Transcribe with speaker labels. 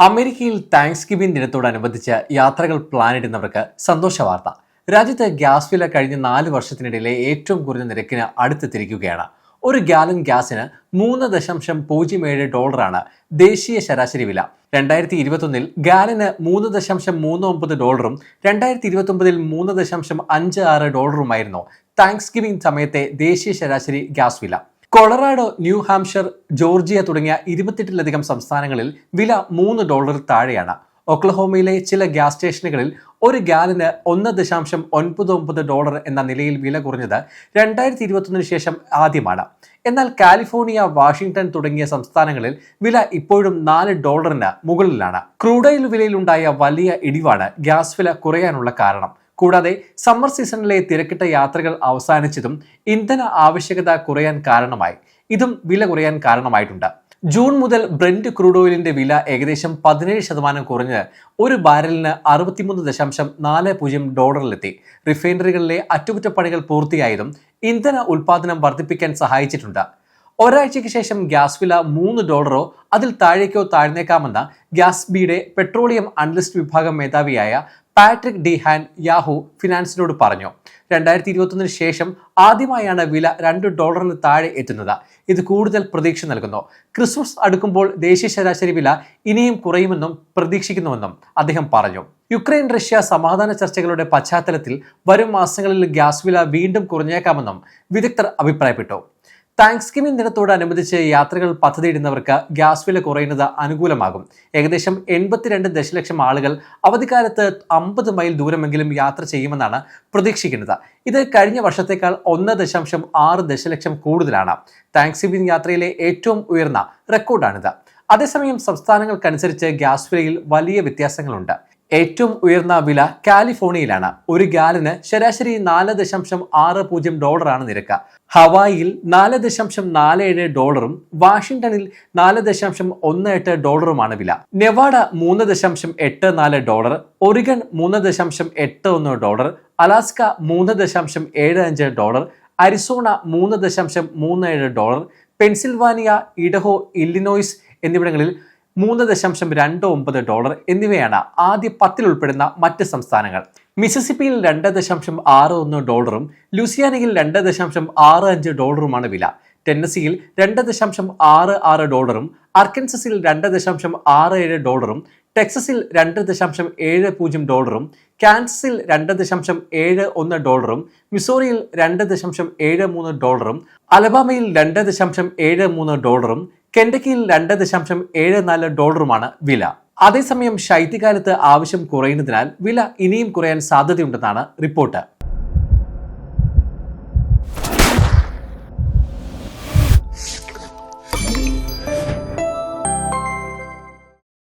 Speaker 1: അമേരിക്കയിൽ thanks giving ദിനത്തോടനുബന്ധിച്ച് യാത്രകൾ പ്ലാൻ ഇടുന്നവർക്ക് സന്തോഷ വാർത്ത. രാജ്യത്ത് ഗ്യാസ് വില കഴിഞ്ഞ നാല് വർഷത്തിനിടയിലെ ഏറ്റവും കുറഞ്ഞ നിരക്കിന് അടുത്തെത്തിരിക്കുകയാണ് ഒരു ഗാലൻ ഗ്യാസിന് മൂന്ന് ദശാംശം പൂജ്യം ഏഴ് ഡോളറാണ് ദേശീയ ശരാശരി വില. രണ്ടായിരത്തി ഇരുപത്തൊന്നിൽ ഗാലന് മൂന്ന് ദശാംശം മൂന്ന് ഒമ്പത് ഡോളറും രണ്ടായിരത്തി ഇരുപത്തൊമ്പതിൽ മൂന്ന് ദശാംശം അഞ്ച് ആറ് ഡോളറുമായിരുന്നു താങ്ക്സ് ഗിവിംഗ് സമയത്തെ ദേശീയ ശരാശരി ഗ്യാസ് വില. കൊളറാഡോ ന്യൂ ഹാംഷർ ജോർജിയ തുടങ്ങിയ ഇരുപത്തെട്ടിലധികം സംസ്ഥാനങ്ങളിൽ വില മൂന്ന് ഡോളർ താഴെയാണ്. ഒക്ലഹോമയിലെ ചില ഗ്യാസ് സ്റ്റേഷനുകളിൽ ഒരു ഗാലിന് ഒന്ന് ദശാംശം ഒൻപത് ഒമ്പത് ഡോളർ എന്ന നിലയിൽ വില കുറഞ്ഞത് രണ്ടായിരത്തി ഇരുപത്തൊന്നിന് ശേഷം ആദ്യമാണ്. എന്നാൽ കാലിഫോർണിയ വാഷിംഗ്ടൺ തുടങ്ങിയ സംസ്ഥാനങ്ങളിൽ വില ഇപ്പോഴും നാല് ഡോളറിന് മുകളിലാണ്. ക്രൂഡ് ഓയിൽ വിലയിലുണ്ടായ വലിയ ഇടിവാണ് ഗ്യാസ് വില കുറയാനുള്ള കാരണം. കൂടാതെ സമ്മർ സീസണിലെ തിരക്കിട്ട യാത്രകൾ അവസാനിച്ചതും ഇന്ധന ആവശ്യകത കുറയാൻ കാരണമായി. ഇതും വില കുറയാൻ കാരണമായിട്ടുണ്ട്. ജൂൺ മുതൽ ബ്രെൻഡ് ക്രൂഡ് ഓയിലിന്റെ വില ഏകദേശം പതിനേഴ് ശതമാനം കുറഞ്ഞ് ഒരു ബാരലിന് അറുപത്തിമൂന്ന് ദശാംശം നാല് പൂജ്യം ഡോളറിലെത്തി. റിഫൈനറികളിലെ അറ്റകുറ്റപ്പണികൾ പൂർത്തിയായതും ഇന്ധന ഉൽപാദനം വർദ്ധിപ്പിക്കാൻ സഹായിച്ചിട്ടുണ്ട്. ഒരാഴ്ചയ്ക്ക് ശേഷം ഗ്യാസ് വില മൂന്ന് ഡോളറോ അതിൽ താഴേക്കോ താഴ്ന്നേക്കാമെന്ന ഗ്യാസ് ബിയുടെ പെട്രോളിയം അനലിസ്റ്റ് വിഭാഗം മേധാവിയായ പാട്രിക് ഡിഹാൻ യാഹു ഫിനാൻസിനോട് പറഞ്ഞു രണ്ടായിരത്തി ഇരുപത്തൊന്നിന് ശേഷം ആദ്യമായാണ് വില രണ്ട് ഡോളറിന് താഴെ എത്തുന്നത്. ഇത് കൂടുതൽ പ്രതീക്ഷ നൽകുന്നു. ക്രിസ്മസ് അടുക്കുമ്പോൾ ദേശീയ ശരാശരി വില ഇനിയും കുറയുമെന്നും പ്രതീക്ഷിക്കുന്നുവെന്നും അദ്ദേഹം പറഞ്ഞു. യുക്രൈൻ റഷ്യ സമാധാന ചർച്ചകളുടെ പശ്ചാത്തലത്തിൽ വരും മാസങ്ങളിൽ ഗ്യാസ് വില വീണ്ടും കുറഞ്ഞേക്കാമെന്നും വിദഗ്ധർ അഭിപ്രായപ്പെട്ടു. താങ്ക്സ് ഗിവിംഗ് ദിനത്തോടനുബന്ധിച്ച് യാത്രകൾ പദ്ധതിയിടുന്നവർക്ക് ഗ്യാസ് വില കുറയുന്നത് അനുകൂലമാകും. ഏകദേശം എൺപത്തിരണ്ട് ദശലക്ഷം ആളുകൾ അവധിക്കാലത്ത് അമ്പത് മൈൽ ദൂരമെങ്കിലും യാത്ര ചെയ്യുമെന്നാണ് പ്രതീക്ഷിക്കുന്നത്. ഇത് കഴിഞ്ഞ വർഷത്തേക്കാൾ ഒന്ന് ദശാംശം ആറ് ദശലക്ഷം കൂടുതലാണ്. താങ്ക്സ് ഗിവിംഗ് യാത്രയിലെ ഏറ്റവും ഉയർന്ന റെക്കോർഡാണിത്. അതേസമയം സംസ്ഥാനങ്ങൾക്കനുസരിച്ച് ഗ്യാസ് വിലയിൽ വലിയ വ്യത്യാസങ്ങളുണ്ട്. ഏറ്റവും ഉയർന്ന വില കാലിഫോർണിയയിലാണ്. ഒരു ഗാലിന് ശരാശരി നാല് ദശാംശം ആറ് പൂജ്യം ഡോളറാണ് നിരക്ക്. ഹവായിൽ നാല് ദശാംശം നാല് ഏഴ് ഡോളറും വാഷിംഗ്ടണിൽ നാല് ദശാംശം ഒന്ന് എട്ട് ഡോളറുമാണ് വില. നെവാഡ മൂന്ന് ദശാംശം എട്ട് നാല് ഡോളർ ഒറിഗൺ മൂന്ന് ദശാംശം എട്ട് ഒന്ന് ഡോളർ അലാസ്ക മൂന്ന് ദശാംശം ഏഴ് അഞ്ച് ഡോളർ അരിസോണ മൂന്ന് ദശാംശം മൂന്ന് ഏഴ് ഡോളർ പെൻസിൽവാനിയ ഇഡഹോ ഇല്ലിനോയ്സ് എന്നിവിടങ്ങളിൽ മൂന്ന് ദശാംശം രണ്ട് ഒമ്പത് ഡോളർ എന്നിവയാണ് ആദ്യ പത്തിൽ ഉൾപ്പെടുന്ന മറ്റ് സംസ്ഥാനങ്ങൾ. മിസിസിപ്പിയിൽ രണ്ട് ദശാംശം ആറ് ഒന്ന് ഡോളറും ലൂസിയാനയിൽ രണ്ട് ദശാംശം ആറ് അഞ്ച് ഡോളറുമാണ് വില. ടെന്നസിയിൽ രണ്ട് ദശാംശം ആറ് ആറ് ഡോളറും അർക്കൻസസിൽ രണ്ട് ദശാംശം ആറ് ഏഴ് ഡോളറും ടെക്സസിൽ രണ്ട് ദശാംശം ഏഴ് പൂജ്യം ഡോളറും കാൻസസിൽ രണ്ട് ദശാംശം ഏഴ് ഒന്ന് ഡോളറും മിസോറിയിൽ രണ്ട് ദശാംശം ഏഴ് മൂന്ന് ഡോളറും അലബാമയിൽ രണ്ട് ദശാംശം ഏഴ് മൂന്ന് ഡോളറും കെൻഡക്കിയിൽ രണ്ട് ദശാംശം ഏഴ് നാല് ഡോളറുമാണ് വില. അതേസമയം ശൈത്യകാലത്ത് ആവശ്യം കുറയുന്നതിനാൽ വില ഇനിയും കുറയാൻ സാധ്യതയുണ്ടെന്നാണ് റിപ്പോർട്ട്.